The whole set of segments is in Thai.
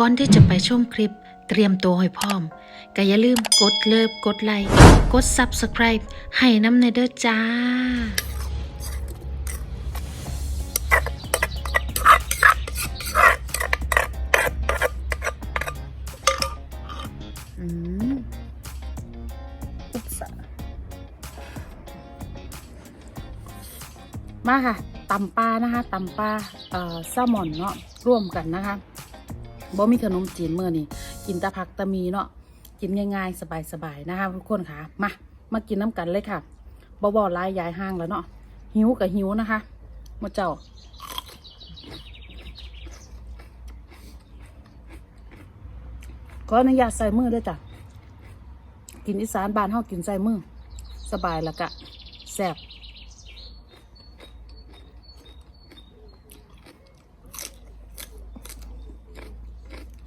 ก่อนที่จะไปชมคลิปเตรียมตัวให้พร้อมก็อย่าลืมกดเลิฟกดไลค์กด Subscribe ให้น้ำในเด้อจ้า อืมอุ๊บสะมาค่ะตำปลานะคะตำปลาเอ่อแซลมอนเนาะร่วมกันนะคะ บ่มีขนมจีนเมื่อนี่กินแตะผักตะมีเนาะกินง่ายๆ สบายๆนะคะทุกคนค่ะมามากินน้ำกันเลยค่ะบ่บ่ลายยายห้างแล้วเนาะหิวกับหิวนะคะมาเจ้าขออนุญาตใส่มือด้วยจ้ะกินอีสานบ้านเฮากินใส่มือ สบายและกะแซ่บ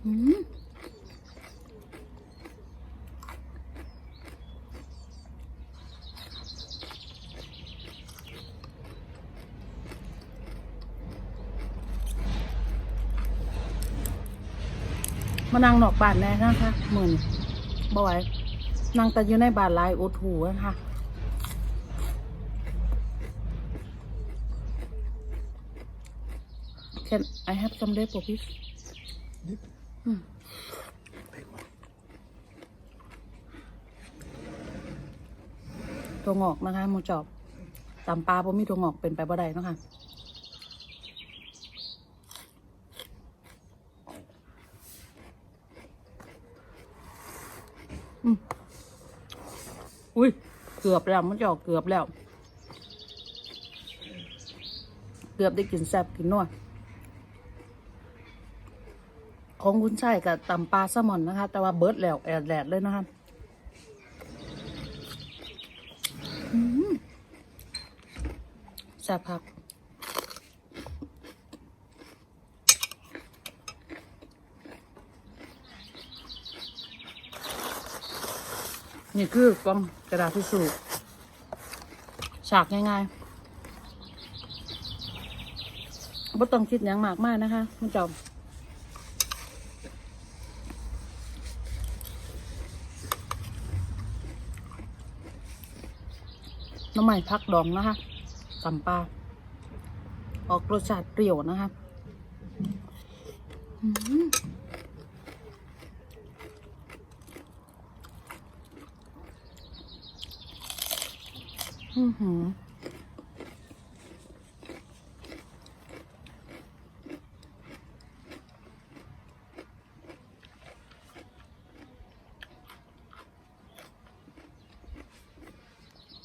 มานั่งนอกบ้านแน่นะคะหมือนบ่ไหวนั่งแต่อยู่ในบ้านลายโอทูนะคะ Can I have some left for please? ตัวงอกนะคะหมูจอบตำปลาบ่มีตัวงอกเป็นไปบ่ได้นะคะอุ้ย เกือบแล้วมันจะออกเกือบแล้ว เกือบได้กินแซ่บกินนัว ของคุณชายกับตำปลาแซลมอนนะคะ แต่ว่าเบิร์ดแล้วแอดแดดเลยนะคะแซ่บครับนี่คือกล่องกระดาษทิชชู่ฉากง่ายๆไม่ต้องคิดอย่างมากมากนะคะมันจอม น้ำใหม่พักดองนะคะตำปลาออกรสชาติเปรี้ยวนะคะอือหือ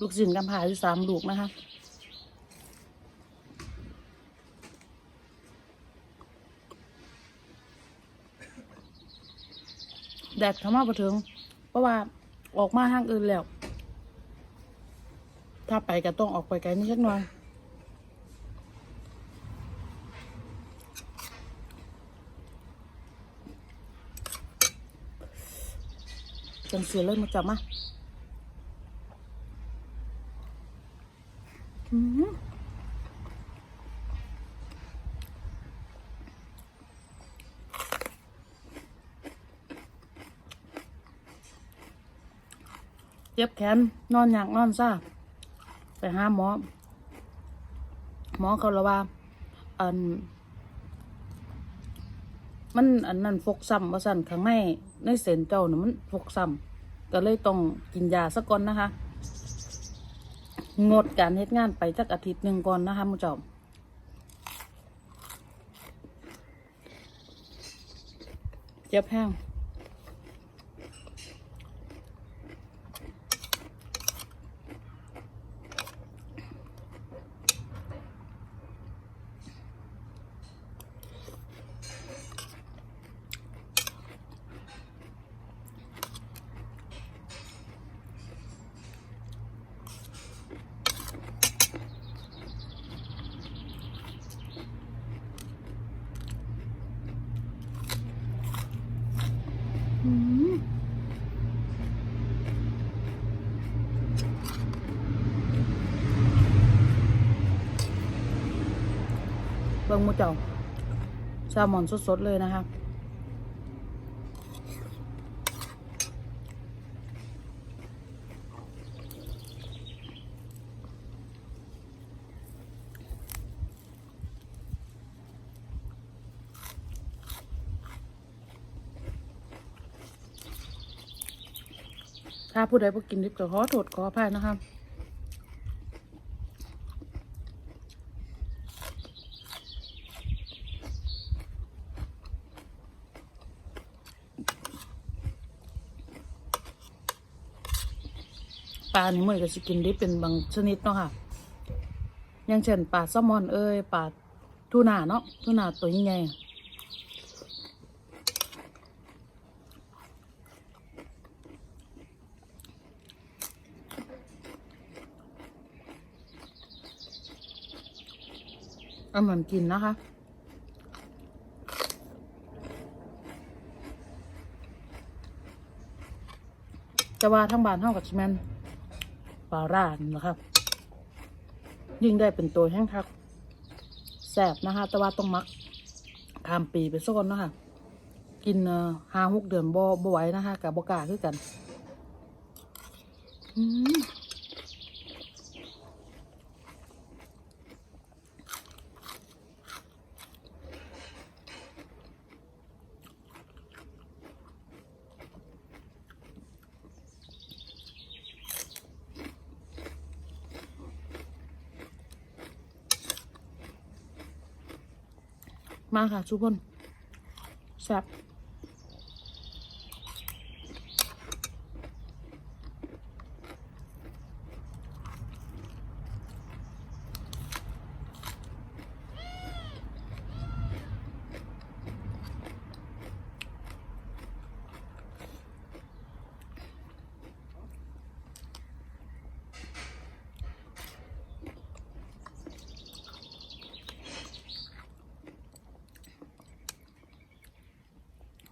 ลูกสินกำพาอยู่สามลูกนะคะแดดเข้ามาพอถึง เพราะว่าออกมาทางอื่นแล้ว ถ้าไปก็ต้องออกไปไกลนิดสักหน่อยจังเสียเลยมาจับมาอืม เจ็บแขน นอนอยากนอนซาไปหาหมอ หมอเขาละว่า อัน มันอันนั้นฟกซ้ำว่าสั่นข้างในในเส้นเจ้าน่ะมันฟกซ้ำก็เลยต้องกินยาสักก่อนนะคะ งดการเฮ็ดงานไปจักอาทิตย์หนึ่งก่อนนะคะมุจอมเจ็บแห้ง บิ่งมูจ้าแซลมอนสดๆเลยนะคะถ้าผู้ใดบ่กินดิบก็ขอโทษขออภัยนะครับ ปลานี่เมื่อก็สิกินไดิบเป็นบางชนิดเนาะค่ะ อย่างเช่นปลาแซลมอน เอ้ยปลาทูน่าเนาะทูน่าตัวใหญ่เอาเหมือนกินนะคะจะว่าทั้งบ้านเท่ากับชิแมน ปลาร่านนะครับ ยิ่งได้เป็นตัวแห้งคักแสบนะคะแต่ว่าต้องมักทามปีไปโซนเนนะคะกินห้าหกเดือนบ่บ่ไหวนะคะกับบกาคือกัน อืม มาค่ะทุกคนแซ่บ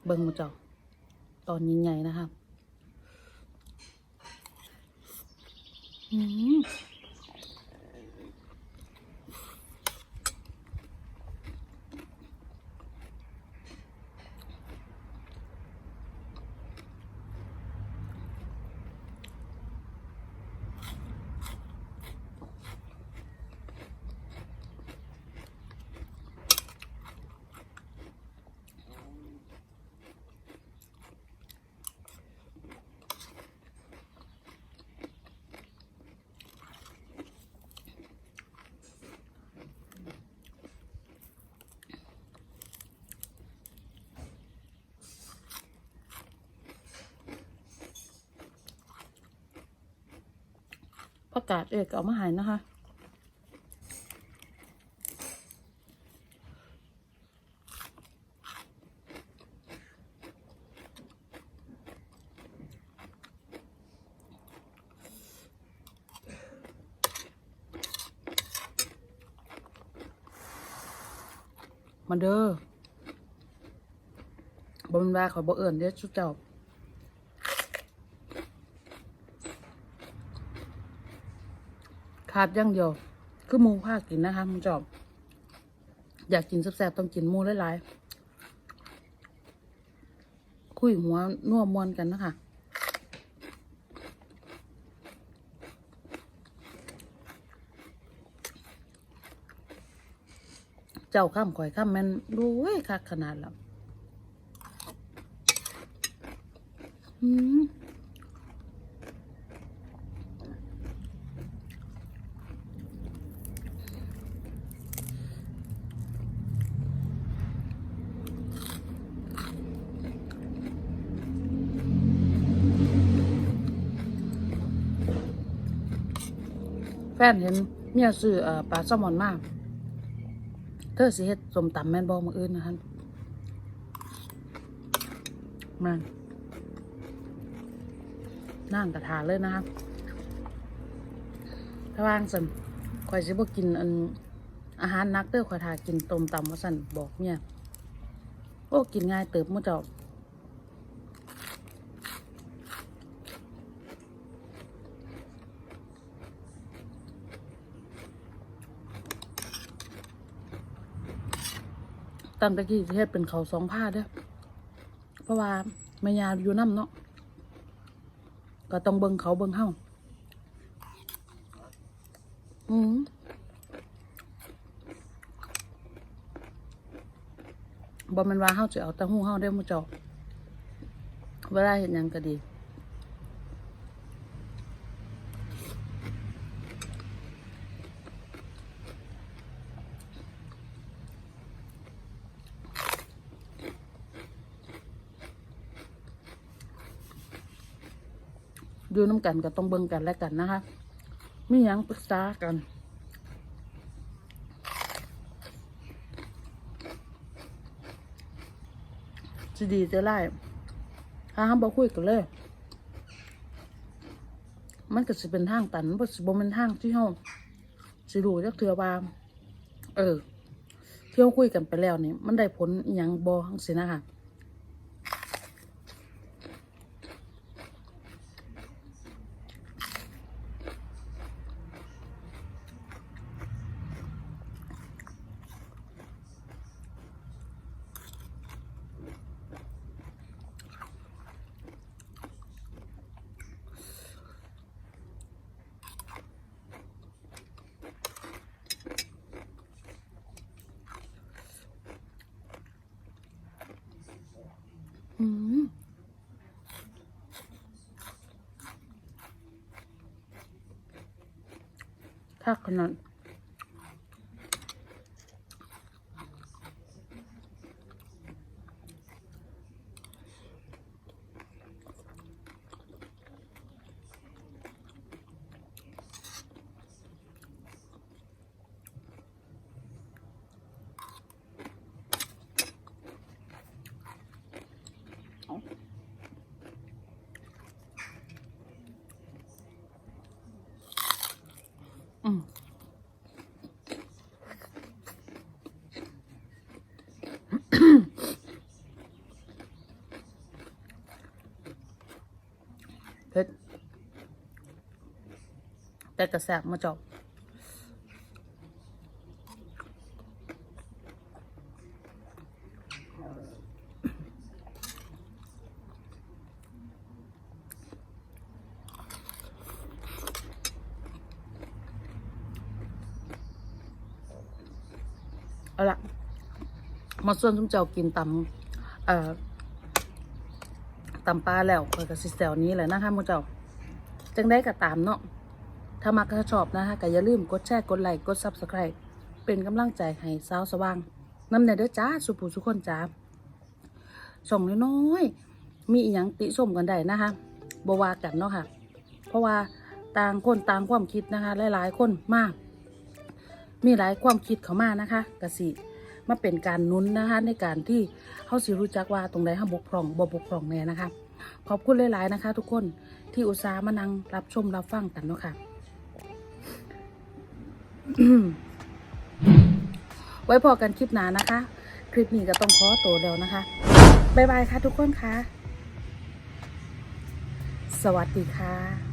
เบิ่งมาเจ้าตอนใหญ่ๆนะคะ อืม ประกาศเอกเอามาหายนะคะมาเด้อบนว่าขอบ่เอิญเด้อชุดเจ้า ขาดย่างเดียวคือหมูผ้ากินนะคะมันจอบอยากกินแซ่บๆต้องกินหมูหลายๆคุยหัวนัวมวนกันนะคะเจ้าข้ามข่อยข้ามแมันรู้เว้ยคักขนาดแล้วอืม นเห็นเมียซื้อปลาแซลมอนมากเธอสิเฮ็ดสมตำแม่นบ่มื้ออื่นนะคะมานั่งกระทาเลยนะคะถ้าว่างสันข่อยสิบ่กินอันอาหารนักเด้อข่อยทากินต้มตำว่าสันบอกเมียโอ้กินง่ายเติบมื้อเจ้า ตั้งแตะกี้สิเฮ็ดเป็นเขาสองผ้าเด้อเพราะว่าแม่ยาอยู่น้ำเนาะก็ต้องเบิ่งเขาเบิ่งเฮาอืมบ่ม่นว่าเฮาจะเอาต่หูเฮาได้อหมูเจ้าเวลาเฮ็ดหยังก็ดี กันก็ต้องเบิ่งกันและกันนะคะ มียังปรึกษากันสิดีจะไล่ถ้าห้ามบอกคุยกันเลย มันก็สิเป็นทางตันบ่สิบ่เป็นทางที่เฮาสิรู้จักเทื่อว่าเออ เที่เฮาคุยกันไปแล้วนี่ มันได้ผลอหยังบ่จังซี่นะคะ อืมถ้าขนาด เผ็ดแต่กระแสบมาจอบเอาละมาส่วนทุกเจ้ากินตำเอ่อ ตำปลาแล้วก็กระสิแซวนี้แหละนะคะมุเจ้าจังได้ก็ตามเนาะถ้ามักถ้าชอบนะคะก็อย่าลืมกดแชร์กดไลค์กดซับสไคร b e เป็นกำลังใจให้สาวสว่างน้ำเนเด้อจ้าสุภูสุคนจ้าส่งน้อยๆมีอีหยังติชมกันได้นะคะบวากันเนาะค่ะ เพราะว่าต่างคนต่างความคิดนะคะ หลายๆคนมาก มีหลายความคิดเขามานะคะกะสิ มาเป็นการนุนนะคะในการที่เขาสิรู้จักว่าตรงใดเขาบกพร่องบ่บกพร่องแน่นะคะ ขอบคุณหลาย ๆ นะคะ ทุกคนที่อุตส่าห์มานั่งรับชมรับฟังกันเนาะค่ะไว้พอกันคลิปหน้านะคะ คลิปนี้ก็ต้องขอตัวแล้วนะคะบ๊ายบายค่ะทุกคนค่ะ สวัสดีค่ะ